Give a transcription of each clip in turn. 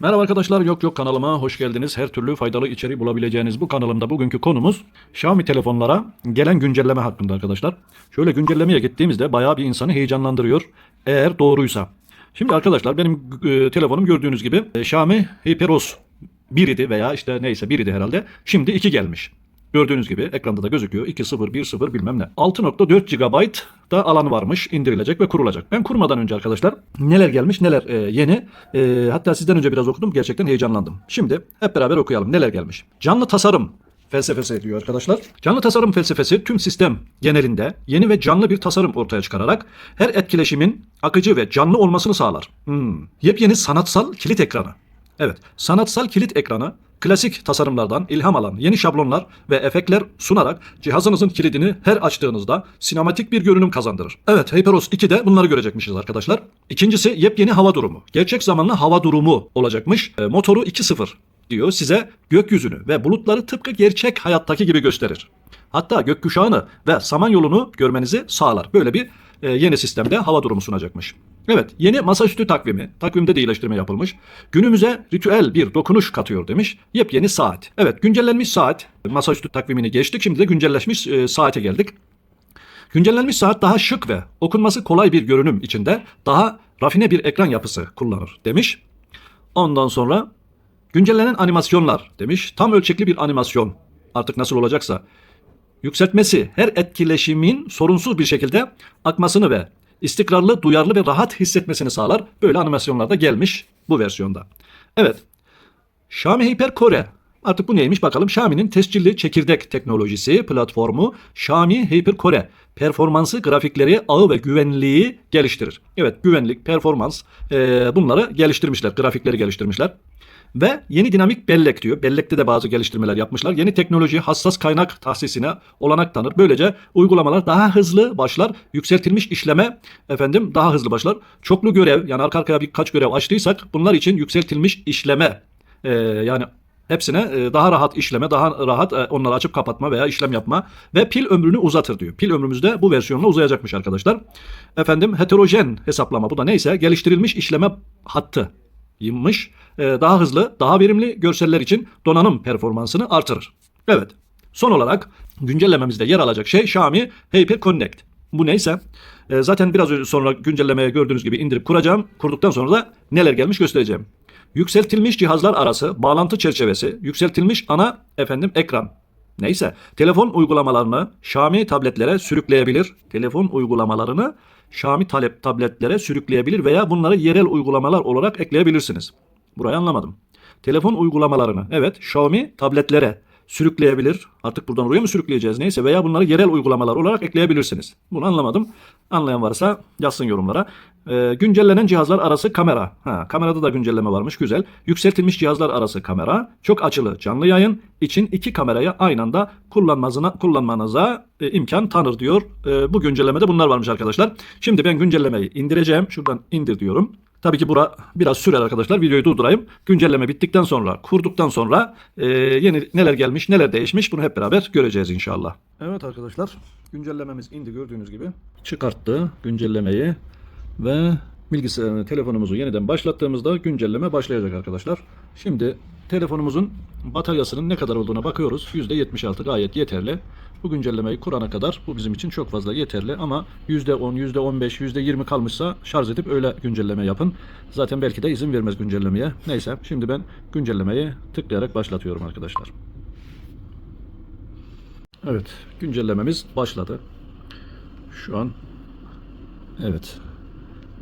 Merhaba arkadaşlar, Yok Yok kanalıma hoş geldiniz. Her türlü faydalı içeriği bulabileceğiniz bu kanalımda bugünkü konumuz Xiaomi telefonlara gelen güncelleme hakkında arkadaşlar. Şöyle güncellemeye gittiğimizde bayağı bir insanı heyecanlandırıyor eğer doğruysa. Şimdi arkadaşlar benim e, telefonum gördüğünüz gibi e, Xiaomi HyperOS 1 idi veya işte neyse 1 idi herhalde. Şimdi 2 gelmiş. Gördüğünüz gibi ekranda da gözüküyor. 2.0, 1.0 bilmem ne. 6.4 GB da alanı varmış. indirilecek ve kurulacak. Ben kurmadan önce arkadaşlar neler gelmiş neler e, yeni. E, hatta sizden önce biraz okudum. Gerçekten heyecanlandım. Şimdi hep beraber okuyalım. Neler gelmiş. Canlı tasarım felsefesi diyor arkadaşlar. Canlı tasarım felsefesi tüm sistem genelinde yeni ve canlı bir tasarım ortaya çıkararak her etkileşimin akıcı ve canlı olmasını sağlar. Hmm. Yepyeni sanatsal kilit ekranı. Evet, sanatsal kilit ekranı klasik tasarımlardan ilham alan yeni şablonlar ve efektler sunarak cihazınızın kilidini her açtığınızda sinematik bir görünüm kazandırır. Evet, HyperOS 2'de bunları görecekmişiz arkadaşlar. İkincisi yepyeni hava durumu. Gerçek zamanlı hava durumu olacakmış. E, motoru 2.0 diyor size gökyüzünü ve bulutları tıpkı gerçek hayattaki gibi gösterir. Hatta gökkuşağını ve samanyolunu görmenizi sağlar. Böyle bir e, yeni sistemde hava durumu sunacakmış. Evet, yeni masaüstü takvimi, takvimde de iyileştirme yapılmış. Günümüze ritüel bir dokunuş katıyor demiş. Yepyeni saat. Evet, güncellenmiş saat. Masaüstü takvimini geçtik. Şimdi de güncelleşmiş e, saate geldik. Güncellenmiş saat daha şık ve okunması kolay bir görünüm içinde daha rafine bir ekran yapısı kullanır demiş. Ondan sonra güncellenen animasyonlar demiş. Tam ölçekli bir animasyon. Artık nasıl olacaksa yükseltmesi her etkileşimin sorunsuz bir şekilde akmasını ve istikrarlı, duyarlı ve rahat hissetmesini sağlar. Böyle animasyonlar da gelmiş bu versiyonda. Evet. Xiaomi Hyper Core. Artık bu neymiş bakalım. Xiaomi'nin tescilli çekirdek teknolojisi platformu Xiaomi Hyper Core performansı, grafikleri, ağı ve güvenliği geliştirir. Evet güvenlik, performans eee, bunları geliştirmişler. Grafikleri geliştirmişler. Ve yeni dinamik bellek diyor. Bellekte de bazı geliştirmeler yapmışlar. Yeni teknoloji hassas kaynak tahsisine olanak tanır. Böylece uygulamalar daha hızlı başlar. Yükseltilmiş işleme efendim daha hızlı başlar. Çoklu görev yani arka arkaya birkaç görev açtıysak bunlar için yükseltilmiş işleme e, yani hepsine e, daha rahat işleme, daha rahat e, onları açıp kapatma veya işlem yapma ve pil ömrünü uzatır diyor. Pil ömrümüz de bu versiyonla uzayacakmış arkadaşlar. Efendim heterojen hesaplama bu da neyse geliştirilmiş işleme hattı ymış. Ee, daha hızlı, daha verimli görseller için donanım performansını artırır. Evet. Son olarak güncellememizde yer alacak şey Xiaomi Hyper Connect. Bu neyse e, zaten biraz önce sonra güncellemeye gördüğünüz gibi indirip kuracağım. Kurduktan sonra da neler gelmiş göstereceğim. Yükseltilmiş cihazlar arası bağlantı çerçevesi, yükseltilmiş ana efendim ekran. Neyse telefon uygulamalarını Xiaomi tabletlere sürükleyebilir. Telefon uygulamalarını Xiaomi talep tabletlere sürükleyebilir veya bunları yerel uygulamalar olarak ekleyebilirsiniz. Burayı anlamadım. Telefon uygulamalarını evet Xiaomi tabletlere sürükleyebilir. Artık buradan oraya mı sürükleyeceğiz neyse veya bunları yerel uygulamalar olarak ekleyebilirsiniz. Bunu anlamadım. Anlayan varsa yazsın yorumlara. Ee, güncellenen cihazlar arası kamera. Ha, kamerada da güncelleme varmış güzel. Yükseltilmiş cihazlar arası kamera. Çok açılı canlı yayın için iki kamerayı aynı anda kullanmanıza, kullanmanıza e, imkan tanır diyor. E, bu güncellemede bunlar varmış arkadaşlar. Şimdi ben güncellemeyi indireceğim. Şuradan indir diyorum. Tabii ki bura biraz sürer arkadaşlar. Videoyu durdurayım. Güncelleme bittikten sonra, kurduktan sonra e, yeni neler gelmiş, neler değişmiş bunu hep beraber göreceğiz inşallah. Evet arkadaşlar, güncellememiz indi gördüğünüz gibi. Çıkarttı güncellemeyi ve bilgisayar telefonumuzu yeniden başlattığımızda güncelleme başlayacak arkadaşlar. Şimdi telefonumuzun bataryasının ne kadar olduğuna bakıyoruz. %76 gayet yeterli. Bu güncellemeyi kurana kadar bu bizim için çok fazla yeterli ama %10, %15, %20 kalmışsa şarj edip öyle güncelleme yapın. Zaten belki de izin vermez güncellemeye. Neyse şimdi ben güncellemeyi tıklayarak başlatıyorum arkadaşlar. Evet güncellememiz başladı. Şu an evet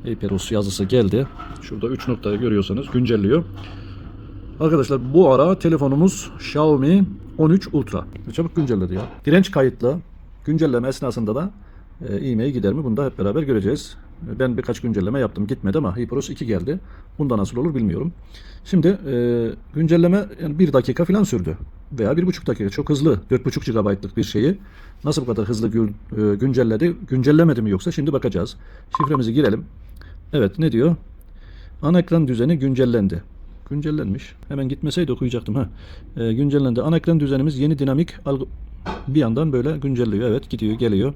HyperOS yazısı geldi. Şurada 3 noktayı görüyorsanız güncelliyor. Arkadaşlar bu ara telefonumuz Xiaomi 13 Ultra. Çabuk güncelledi ya. Direnç kayıtlı. Güncelleme esnasında da e, e-mail gider mi? Bunu da hep beraber göreceğiz. Ben birkaç güncelleme yaptım gitmedi ama HyperOS 2 geldi. Bunda nasıl olur bilmiyorum. Şimdi e, güncelleme yani 1 dakika falan sürdü. Veya 1,5 dakika. Çok hızlı. 4,5 GB'lık bir şeyi nasıl bu kadar hızlı gü- e, güncelledi? Güncellemedi mi yoksa? Şimdi bakacağız. Şifremizi girelim. Evet ne diyor? Ana ekran düzeni güncellendi. Güncellenmiş. Hemen gitmeseydi okuyacaktım. Ha. Ee, güncellendi. Ana düzenimiz yeni dinamik algı... bir yandan böyle güncelliyor. Evet gidiyor geliyor.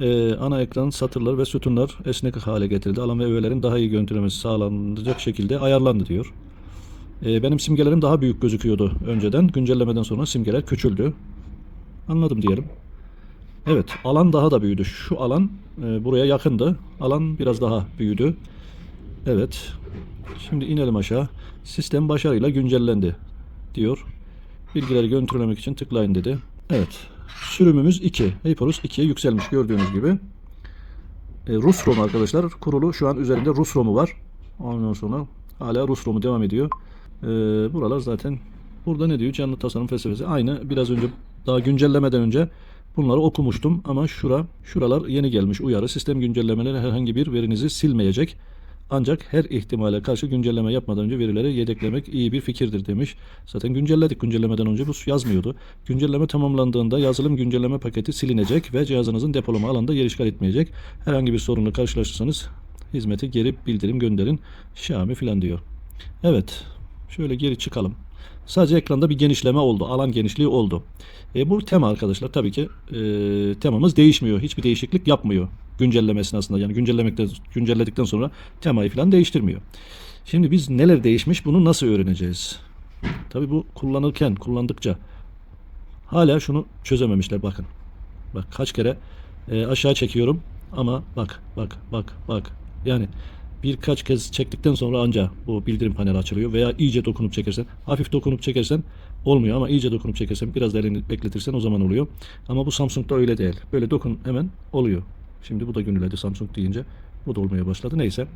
Ee, ana ekran satırlar ve sütunlar esnek hale getirildi. Alan ve öğelerin daha iyi görüntülemesi sağlanacak şekilde ayarlandı diyor. E, benim simgelerim daha büyük gözüküyordu önceden. Güncellemeden sonra simgeler küçüldü. Anladım diyelim. Evet, alan daha da büyüdü. Şu alan e, buraya yakındı. Alan biraz daha büyüdü. Evet. Şimdi inelim aşağı. Sistem başarıyla güncellendi diyor. Bilgileri görüntülemek için tıklayın dedi. Evet. Sürümümüz 2. HyperOS 2'ye yükselmiş gördüğünüz gibi. E, Rus ROM arkadaşlar. Kurulu şu an üzerinde Rus ROM'u var. Ondan sonra hala Rus ROM'u devam ediyor. E, buralar zaten burada ne diyor? Canlı tasarım felsefesi. Aynı biraz önce daha güncellemeden önce bunları okumuştum ama şura şuralar yeni gelmiş uyarı. Sistem güncellemeleri herhangi bir verinizi silmeyecek. Ancak her ihtimale karşı güncelleme yapmadan önce verileri yedeklemek iyi bir fikirdir demiş. Zaten güncelledik. Güncellemeden önce bu yazmıyordu. Güncelleme tamamlandığında yazılım güncelleme paketi silinecek ve cihazınızın depolama alanında yer işgal etmeyecek. Herhangi bir sorunla karşılaşırsanız hizmeti geri bildirim gönderin. Xiaomi filan diyor. Evet. Şöyle geri çıkalım. Sadece ekranda bir genişleme oldu. Alan genişliği oldu. E, bu tema arkadaşlar tabii ki e, temamız değişmiyor. Hiçbir değişiklik yapmıyor. Güncellemesi aslında yani güncellemekten güncelledikten sonra temayı falan değiştirmiyor. Şimdi biz neler değişmiş bunu nasıl öğreneceğiz? Tabii bu kullanırken, kullandıkça hala şunu çözememişler bakın. Bak kaç kere e, aşağı çekiyorum ama bak bak bak bak. Yani birkaç kez çektikten sonra anca bu bildirim paneli açılıyor veya iyice dokunup çekersen hafif dokunup çekersen olmuyor ama iyice dokunup çekersen biraz da elini bekletirsen o zaman oluyor. Ama bu Samsung'da öyle değil. Böyle dokun hemen oluyor. Şimdi bu da günledi Samsung deyince bu da olmaya başladı. Neyse.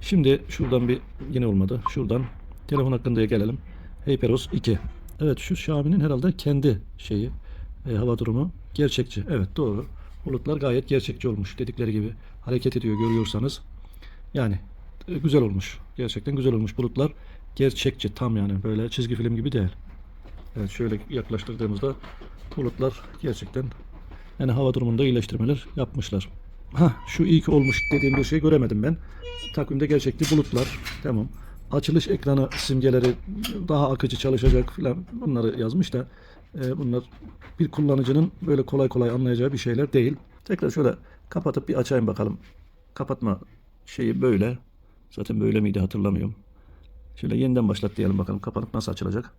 Şimdi şuradan bir yine olmadı. Şuradan telefon hakkında gelelim. HyperOS 2. Evet şu Xiaomi'nin herhalde kendi şeyi e, hava durumu gerçekçi. Evet doğru. Bulutlar gayet gerçekçi olmuş. Dedikleri gibi hareket ediyor görüyorsanız. Yani güzel olmuş. Gerçekten güzel olmuş bulutlar. Gerçekçi tam yani böyle çizgi film gibi değil. Evet şöyle yaklaştırdığımızda bulutlar gerçekten yani hava durumunda iyileştirmeler yapmışlar. Ha şu iyi ki olmuş dediğim bir şey göremedim ben. Takvimde gerçekti bulutlar. Tamam. Açılış ekranı simgeleri daha akıcı çalışacak filan bunları yazmış da e, bunlar bir kullanıcının böyle kolay kolay anlayacağı bir şeyler değil. Tekrar şöyle kapatıp bir açayım bakalım. Kapatma şeyi böyle. Zaten böyle miydi hatırlamıyorum. Şöyle yeniden başlat diyelim bakalım kapanıp nasıl açılacak.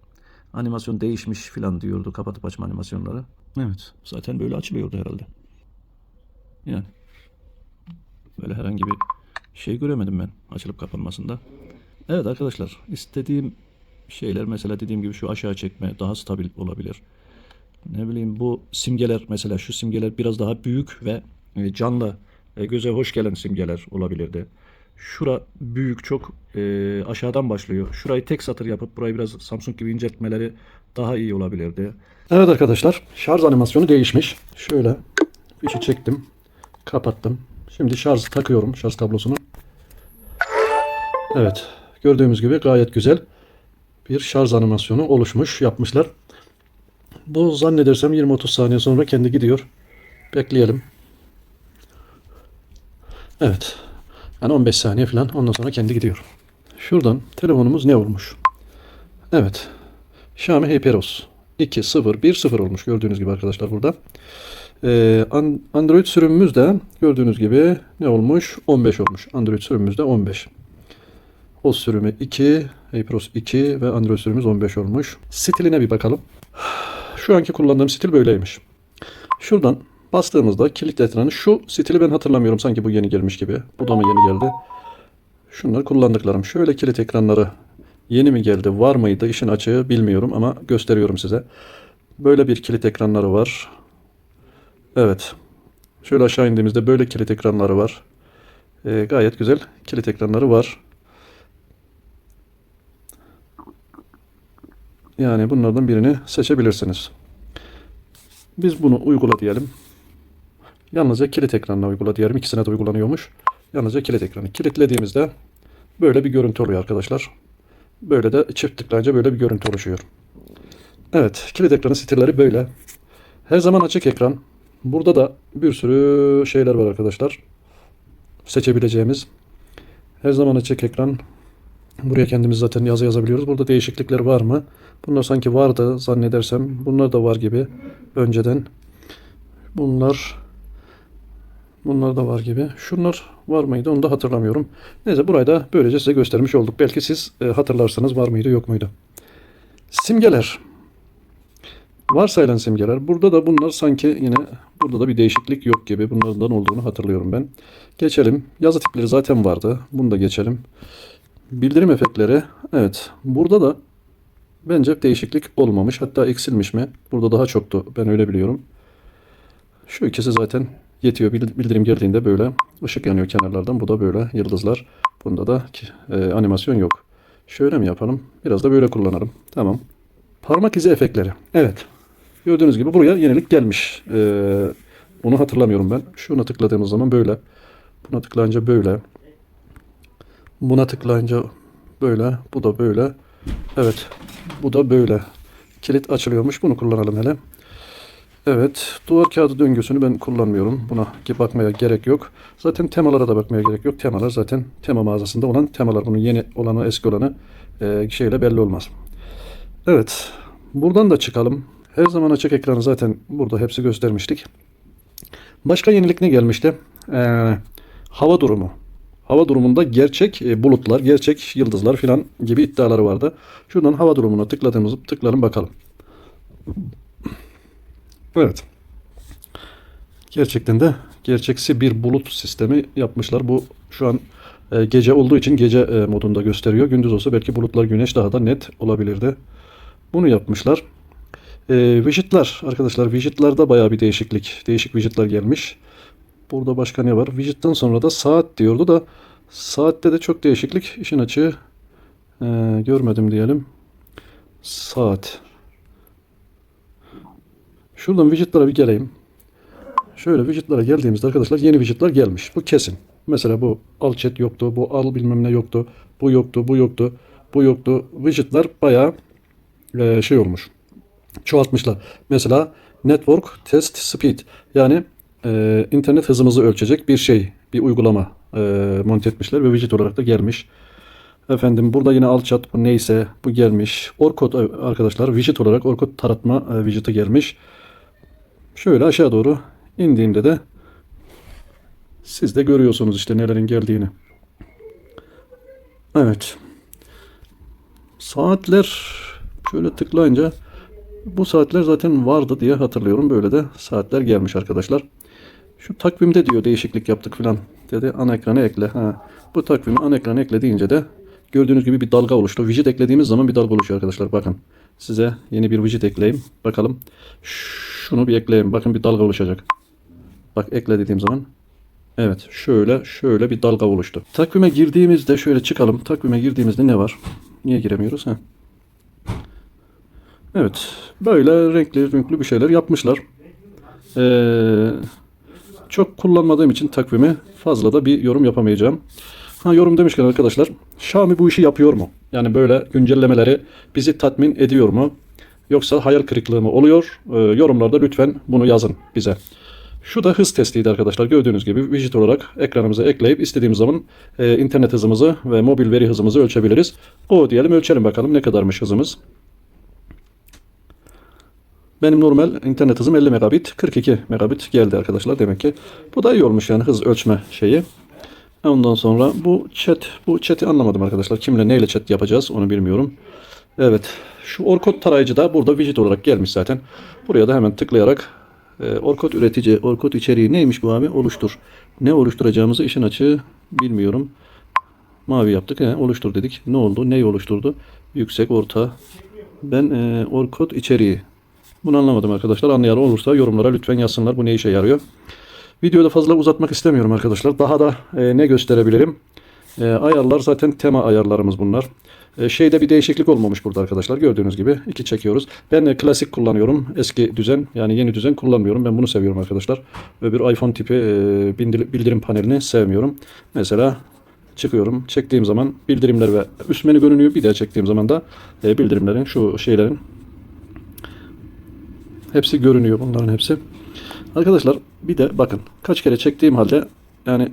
Animasyon değişmiş filan diyordu kapatıp açma animasyonları. Evet zaten böyle açılıyordu herhalde. Yani böyle herhangi bir şey göremedim ben açılıp kapanmasında. Evet arkadaşlar istediğim şeyler mesela dediğim gibi şu aşağı çekme daha stabil olabilir. Ne bileyim bu simgeler mesela şu simgeler biraz daha büyük ve e, canlı e, göze hoş gelen simgeler olabilirdi. Şura büyük çok e, aşağıdan başlıyor. Şurayı tek satır yapıp burayı biraz Samsung gibi inceltmeleri daha iyi olabilirdi. Evet arkadaşlar şarj animasyonu değişmiş. Şöyle fişi çektim. Kapattım. Şimdi şarj takıyorum şarj kablosunu. Evet gördüğümüz gibi gayet güzel bir şarj animasyonu oluşmuş yapmışlar. Bu zannedersem 20-30 saniye sonra kendi gidiyor. Bekleyelim. Evet. Yani 15 saniye falan ondan sonra kendi gidiyor. Şuradan telefonumuz ne olmuş? Evet. Xiaomi HyperOS 2.0.1.0 olmuş gördüğünüz gibi arkadaşlar burada. Ee, An- Android sürümümüz de gördüğünüz gibi ne olmuş? 15 olmuş. Android sürümümüz de 15. OS sürümü 2, HyperOS 2 ve Android sürümümüz 15 olmuş. Stiline bir bakalım. Şu anki kullandığım stil böyleymiş. Şuradan bastığımızda kilit ekranı şu stili ben hatırlamıyorum. Sanki bu yeni gelmiş gibi. Bu da mı yeni geldi? Şunlar kullandıklarım. Şöyle kilit ekranları yeni mi geldi? Var mıydı? İşin açığı bilmiyorum ama gösteriyorum size. Böyle bir kilit ekranları var. Evet. Şöyle aşağı indiğimizde böyle kilit ekranları var. Ee, gayet güzel kilit ekranları var. Yani bunlardan birini seçebilirsiniz. Biz bunu uygula diyelim. Yalnızca kilit ekranına uygula diyelim. İkisine de uygulanıyormuş. Yalnızca kilit ekranı. Kilitlediğimizde böyle bir görüntü oluyor arkadaşlar. Böyle de çift tıklayınca böyle bir görüntü oluşuyor. Evet, kilit ekranı stilleri böyle. Her zaman açık ekran. Burada da bir sürü şeyler var arkadaşlar. Seçebileceğimiz. Her zaman açık ekran. Buraya kendimiz zaten yazı yazabiliyoruz. Burada değişiklikler var mı? Bunlar sanki vardı zannedersem. Bunlar da var gibi önceden. Bunlar Bunlar da var gibi. Şunlar var mıydı onu da hatırlamıyorum. Neyse burayı da böylece size göstermiş olduk. Belki siz e, hatırlarsanız var mıydı yok muydu. Simgeler. Varsayılan simgeler. Burada da bunlar sanki yine burada da bir değişiklik yok gibi. Bunlardan olduğunu hatırlıyorum ben. Geçelim. Yazı tipleri zaten vardı. Bunu da geçelim. Bildirim efektleri. Evet. Burada da bence değişiklik olmamış. Hatta eksilmiş mi? Burada daha çoktu. Ben öyle biliyorum. Şu ikisi zaten yetiyor. Bil- Bildirim geldiğinde böyle ışık yanıyor kenarlardan. Bu da böyle yıldızlar. Bunda da e, animasyon yok. Şöyle mi yapalım? Biraz da böyle kullanalım. Tamam. Parmak izi efektleri. Evet. Gördüğünüz gibi buraya yenilik gelmiş. Ee, onu hatırlamıyorum ben. Şuna tıkladığımız zaman böyle. Buna tıklayınca böyle. Buna tıklayınca böyle. Bu da böyle. Evet. Bu da böyle. Kilit açılıyormuş. Bunu kullanalım hele. Evet. Duvar kağıdı döngüsünü ben kullanmıyorum. Buna bakmaya gerek yok. Zaten temalara da bakmaya gerek yok. Temalar zaten tema mağazasında olan temalar. Bunun yeni olanı eski olanı e, şeyle belli olmaz. Evet. Buradan da çıkalım. Her zaman açık ekranı zaten burada hepsi göstermiştik. Başka yenilik ne gelmişti? Ee, hava durumu. Hava durumunda gerçek e, bulutlar, gerçek yıldızlar filan gibi iddiaları vardı. Şuradan hava durumuna tıkladığımız tıklayalım bakalım. Evet. Gerçekten de gerçeksi bir bulut sistemi yapmışlar. Bu şu an e, gece olduğu için gece e, modunda gösteriyor. Gündüz olsa belki bulutlar, güneş daha da net olabilirdi. Bunu yapmışlar. E, widgetler arkadaşlar widgetlarda bayağı bir değişiklik. Değişik widgetler gelmiş. Burada başka ne var? Widget'tan sonra da saat diyordu da saatte de çok değişiklik. İşin açığı e, görmedim diyelim. Saat. Şuradan widgetlara bir geleyim. Şöyle widgetlara geldiğimizde arkadaşlar yeni widgetlar gelmiş. Bu kesin. Mesela bu al chat yoktu, bu al bilmem ne yoktu, bu yoktu, bu yoktu, bu yoktu. Widgetlar bayağı e, şey olmuş. Çoğaltmışlar. Mesela network test speed yani e, internet hızımızı ölçecek bir şey, bir uygulama e, monte etmişler ve widget olarak da gelmiş. Efendim burada yine alçat bu neyse bu gelmiş. Orkut e, arkadaşlar widget olarak Orkut taratma e, widget'ı gelmiş. Şöyle aşağı doğru indiğimde de siz de görüyorsunuz işte nelerin geldiğini. Evet. Saatler şöyle tıklayınca bu saatler zaten vardı diye hatırlıyorum. Böyle de saatler gelmiş arkadaşlar. Şu takvimde diyor değişiklik yaptık falan dedi. Ana ekrana ekle. Ha. Bu takvimi ana ekrana ekle deyince de gördüğünüz gibi bir dalga oluştu. Widget eklediğimiz zaman bir dalga oluşuyor arkadaşlar. Bakın size yeni bir widget ekleyeyim. Bakalım. Şunu bir ekleyeyim. Bakın bir dalga oluşacak. Bak ekle dediğim zaman. Evet şöyle şöyle bir dalga oluştu. Takvime girdiğimizde şöyle çıkalım. Takvime girdiğimizde ne var? Niye giremiyoruz? Ha? Evet. Böyle renkli renkli bir şeyler yapmışlar. Ee, çok kullanmadığım için takvimi fazla da bir yorum yapamayacağım. Ha yorum demişken arkadaşlar Xiaomi bu işi yapıyor mu? Yani böyle güncellemeleri bizi tatmin ediyor mu? Yoksa hayal kırıklığı mı oluyor? Ee, yorumlarda lütfen bunu yazın bize. Şu da hız testiydi arkadaşlar. Gördüğünüz gibi widget olarak ekranımıza ekleyip istediğimiz zaman e, internet hızımızı ve mobil veri hızımızı ölçebiliriz. O diyelim ölçelim bakalım ne kadarmış hızımız. Benim normal internet hızım 50 megabit. 42 megabit geldi arkadaşlar demek ki. Bu da iyi olmuş yani hız ölçme şeyi. Ondan sonra bu chat, bu chat'i anlamadım arkadaşlar. Kimle neyle chat yapacağız onu bilmiyorum. Evet. Şu Orkut tarayıcı da burada widget olarak gelmiş zaten. Buraya da hemen tıklayarak e, Orkut üretici, Orkut içeriği neymiş bu abi? Oluştur. Ne oluşturacağımızı işin açığı bilmiyorum. Mavi yaptık. He, oluştur dedik. Ne oldu? Neyi oluşturdu? Yüksek, orta. Ben e, Orkut içeriği. Bunu anlamadım arkadaşlar. Anlayan olursa yorumlara lütfen yazsınlar. Bu ne işe yarıyor? Videoda fazla uzatmak istemiyorum arkadaşlar. Daha da e, ne gösterebilirim? E, ayarlar zaten tema ayarlarımız bunlar. E, şeyde bir değişiklik olmamış burada arkadaşlar. Gördüğünüz gibi iki çekiyoruz. Ben e, klasik kullanıyorum. Eski düzen yani yeni düzen kullanmıyorum. Ben bunu seviyorum arkadaşlar. Bir iPhone tipi e, bildirim panelini sevmiyorum. Mesela çıkıyorum. Çektiğim zaman bildirimler ve üst menü görünüyor. Bir daha çektiğim zaman da e, bildirimlerin şu şeylerin hepsi görünüyor bunların hepsi. Arkadaşlar bir de bakın kaç kere çektiğim halde yani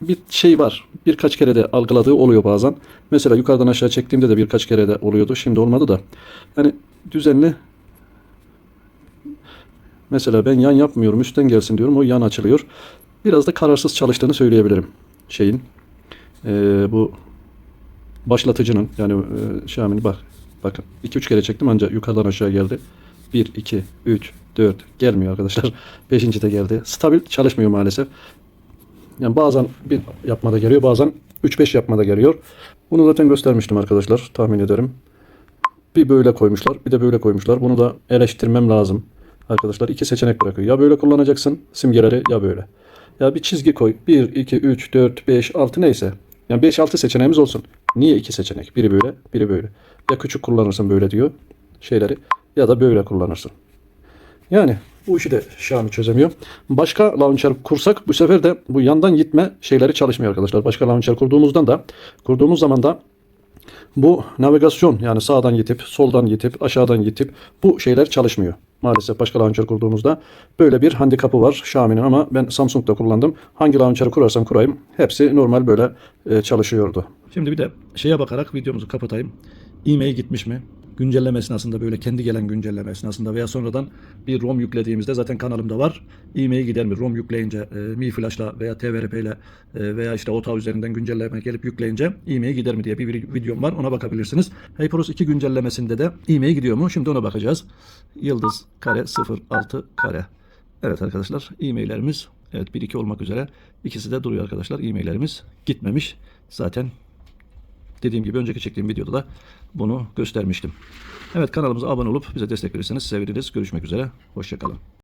bir şey var. Birkaç kere de algıladığı oluyor bazen. Mesela yukarıdan aşağı çektiğimde de birkaç kere de oluyordu. Şimdi olmadı da. Yani düzenli Mesela ben yan yapmıyorum. Üstten gelsin diyorum. O yan açılıyor. Biraz da kararsız çalıştığını söyleyebilirim şeyin. Ee, bu başlatıcının yani e, Xiaomi'nin bak bakın 2-3 kere çektim ancak yukarıdan aşağı geldi. 1, 2, 3, 4 gelmiyor arkadaşlar. 5. de geldi. Stabil çalışmıyor maalesef. Yani bazen bir yapmada geliyor bazen 3-5 yapmada geliyor. Bunu zaten göstermiştim arkadaşlar tahmin ederim. Bir böyle koymuşlar bir de böyle koymuşlar. Bunu da eleştirmem lazım. Arkadaşlar iki seçenek bırakıyor. Ya böyle kullanacaksın simgeleri ya böyle. Ya bir çizgi koy. 1, 2, 3, 4, 5, 6 neyse. Yani 5-6 seçeneğimiz olsun. Niye iki seçenek? Biri böyle, biri böyle. Ya küçük kullanırsın böyle diyor şeyleri ya da böyle kullanırsın. Yani bu işi de Xiaomi çözemiyor. Başka launcher kursak bu sefer de bu yandan gitme şeyleri çalışmıyor arkadaşlar. Başka launcher kurduğumuzdan da kurduğumuz zaman da bu navigasyon yani sağdan gidip soldan gidip aşağıdan gidip bu şeyler çalışmıyor. Maalesef başka launcher kurduğumuzda böyle bir handikapı var Xiaomi'nin ama ben Samsung'da kullandım. Hangi launcher'ı kurarsam kurayım hepsi normal böyle e, çalışıyordu. Şimdi bir de şeye bakarak videomuzu kapatayım. E-mail gitmiş mi? Güncelleme esnasında böyle kendi gelen güncelleme esnasında veya sonradan bir ROM yüklediğimizde zaten kanalımda var. E-mail gider mi? ROM yükleyince e, Mi Flash'la veya TVRP ile e, veya işte OTA üzerinden güncelleme gelip yükleyince e-mail gider mi diye bir vid- videom var. Ona bakabilirsiniz. HyperOS 2 güncellemesinde de e-mail gidiyor mu? Şimdi ona bakacağız. Yıldız kare 06 kare. Evet arkadaşlar e-maillerimiz evet 1-2 olmak üzere ikisi de duruyor arkadaşlar. E-maillerimiz gitmemiş. Zaten dediğim gibi önceki çektiğim videoda da bunu göstermiştim. Evet kanalımıza abone olup bize destek verirseniz seviniriz. Görüşmek üzere. Hoşçakalın.